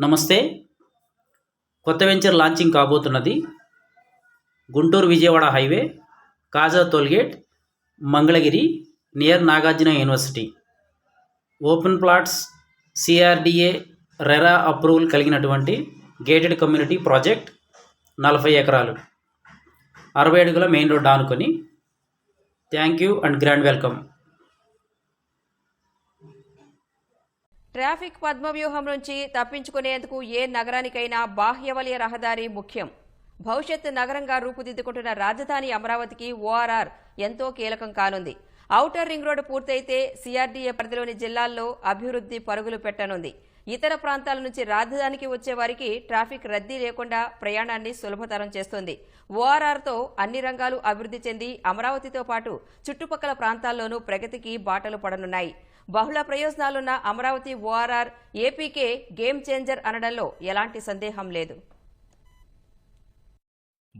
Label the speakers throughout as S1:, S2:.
S1: నమస్తే. కొత్త venture launching కాబోతున్నది. Guntur Vijayawada highway Kaza toll gate Mangalagiri near Nagarjuna university. Open plots CRDA RERA approval కలిగినటువంటి gated community project నలభై ఎకరాలు. అరవై అడుగుల మెయిన్ రోడ్ ఆనుకొని. Thank you and grand welcome.
S2: Traffic పద్మవ్యూహం నుంచి తప్పించుకునేందుకు ఏ నగరానికైనా బాహ్యవలయ రహదారి ముఖ్యం. భవిష్యత్ నగరంగా రూపుదిద్దుకుంటున్న రాజధాని అమరావతికి ఓఆర్ఆర్ ఎంతో కీలకం కానుంది. ఔటర్ రింగ్ రోడ్డు పూర్తయితే సిఆర్డీఏ పరిధిలోని జిల్లాల్లో అభివృద్ధి పరుగులు పెట్టనుంది. ఇతర ప్రాంతాల నుంచి రాజధానికి వచ్చే వారికి ట్రాఫిక్ రద్దీ లేకుండా ప్రయాణాన్ని సులభతరం చేస్తుంది. ఓఆర్ఆర్తో అన్ని రంగాలు అభివృద్ధి చెంది అమరావతితో పాటు చుట్టుపక్కల ప్రాంతాల్లోనూ ప్రగతికి బాటలు పడనున్నాయి. బహుళ ప్రయోజనాలున్న అమరావతి ఓఆర్ఆర్ ఏపీకే గేమ్ చేంజర్ అనడంలో ఎలాంటి సందేహం లేదు.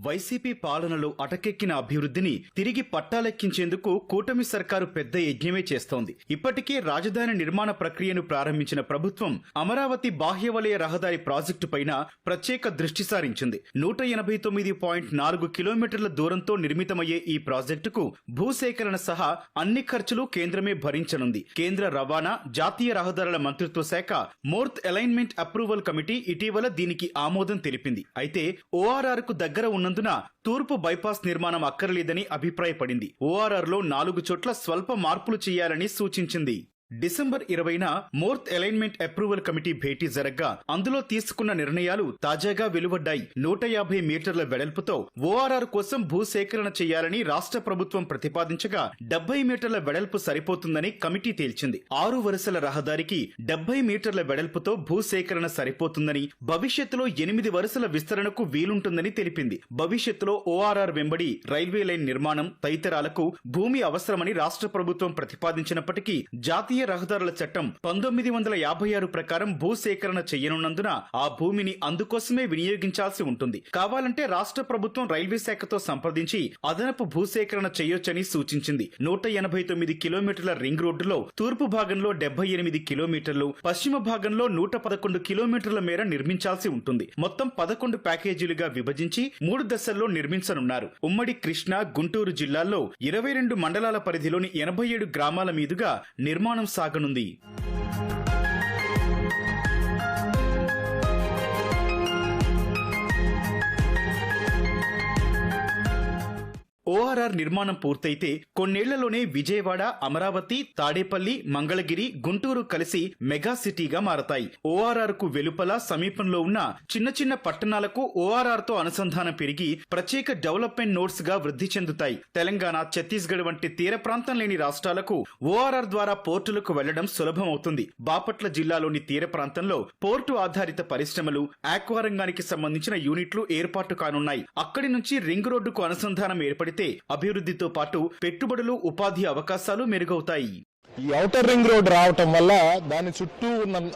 S3: వైసీపీ పాలనలో అటకెక్కిన అభివృద్ధిని తిరిగి పట్టాలెక్కించేందుకు కూటమి సర్కారు పెద్ద యజ్ఞమే చేస్తోంది. ఇప్పటికే రాజధాని నిర్మాణ ప్రక్రియను ప్రారంభించిన ప్రభుత్వం అమరావతి బాహ్యవలయ రహదారి ప్రాజెక్టు పైన ప్రత్యేక దృష్టి సారించింది. నూట ఎనభై తొమ్మిది పాయింట్ నాలుగు కిలోమీటర్ల దూరంతో నిర్మితమయ్యే ఈ ప్రాజెక్టుకు భూసేకరణ సహా అన్ని ఖర్చులు కేంద్రమే భరించనుంది. కేంద్ర రవాణా జాతీయ రహదారుల మంత్రిత్వ శాఖ మోర్త్ అలైన్మెంట్ అప్రూవల్ కమిటీ ఇటీవల దీనికి ఆమోదం తెలిపింది. అయితే ఓఆర్ఆర్కు దగ్గర ఉన్న ఉన్నందున తూర్పు బైపాస్ నిర్మాణం అక్కర్లేదని అభిప్రాయపడింది. ఓఆర్ఆర్లో నాలుగు చోట్ల స్వల్ప మార్పులు చేయాలని సూచించింది. డిసెంబర్ ఇరవైన మోర్త్ అలైన్మెంట్ అప్రూవల్ కమిటీ భేటీ జరగ్గా అందులో తీసుకున్న నిర్ణయాలు తాజాగా వెలువడ్డాయి. నూట యాభై మీటర్ల వెడల్పుతో ఓఆర్ఆర్ కోసం భూసేకరణ చేయాలని రాష్ట్ర ప్రభుత్వం ప్రతిపాదించగా డెబ్బై మీటర్ల వెడల్పు సరిపోతుందని కమిటీ తేల్చింది. ఆరు వరుసల రహదారికి డెబ్బై మీటర్ల వెడల్పుతో భూసేకరణ సరిపోతుందని భవిష్యత్తులో ఎనిమిది వరుసల విస్తరణకు వీలుంటుందని తెలిపింది. భవిష్యత్తులో ఓఆర్ఆర్ వెంబడి రైల్వే లైన్ నిర్మాణం తదితరాలకు భూమి అవసరమని రాష్ట్ర ప్రభుత్వం ప్రతిపాదించినప్పటికీ జాతీయ రహదారుల చట్టం పంతొమ్మిది వందల యాభై ఆరు ప్రకారం భూసేకరణ చేయనున్నందున ఆ భూమిని అందుకోసమే వినియోగించాల్సి ఉంటుంది. కావాలంటే రాష్ట్ర ప్రభుత్వం రైల్వే శాఖతో సంప్రదించి అదనపు భూసేకరణ చేయొచ్చని సూచించింది. నూట ఎనభై తొమ్మిది కిలోమీటర్ల రింగ్ రోడ్డులో తూర్పు భాగంలో డెబ్బై ఎనిమిది కిలోమీటర్లు పశ్చిమ భాగంలో నూట పదకొండు కిలోమీటర్ల మేర నిర్మించాల్సి ఉంటుంది. మొత్తం పదకొండు ప్యాకేజీలుగా విభజించి మూడు దశల్లో నిర్మించనున్నారు. ఉమ్మడి కృష్ణా గుంటూరు జిల్లాల్లో ఇరవై రెండు మండలాల పరిధిలోని ఎనభై ఏడు గ్రామాల మీదుగా నిర్మాణం సాగనుంది. ఓఆర్ఆర్ నిర్మాణం పూర్తయితే కొన్నేళ్ళలోనే విజయవాడ అమరావతి తాడేపల్లి మంగళగిరి గుంటూరు కలిసి మెగా సిటీగా మారతాయి. ఓఆర్ఆర్కు వెలుపల సమీపంలో ఉన్న చిన్న చిన్న పట్టణాలకు ఓఆర్ఆర్తో అనుసంధానం పెరిగి ప్రత్యేక డెవలప్మెంట్ నోడ్స్గా వృద్ధి చెందుతాయి. తెలంగాణ ఛత్తీస్గఢ్ వంటి తీర ప్రాంతం లేని రాష్ట్రాలకు ఓఆర్ఆర్ ద్వారా పోర్టులకు వెళ్ళడం సులభమవుతుంది. బాపట్ల జిల్లాలోని తీర ప్రాంతంలో పోర్టు ఆధారిత పరిశ్రమలు ఆక్వారంగానికి సంబంధించిన యూనిట్లు ఏర్పాటు కానున్నాయి. అక్కడి నుంచి రింగ్ రోడ్డుకు అనుసంధానం ఏర్పడితే అభివృద్ధితో పాటు పెట్టుబడులు ఉపాధి అవకాశాలు మెరుగవుతాయి.
S4: ఈ ఔటర్ రింగ్ రోడ్ రావటం వల్ల దాని చుట్టూ ఉన్న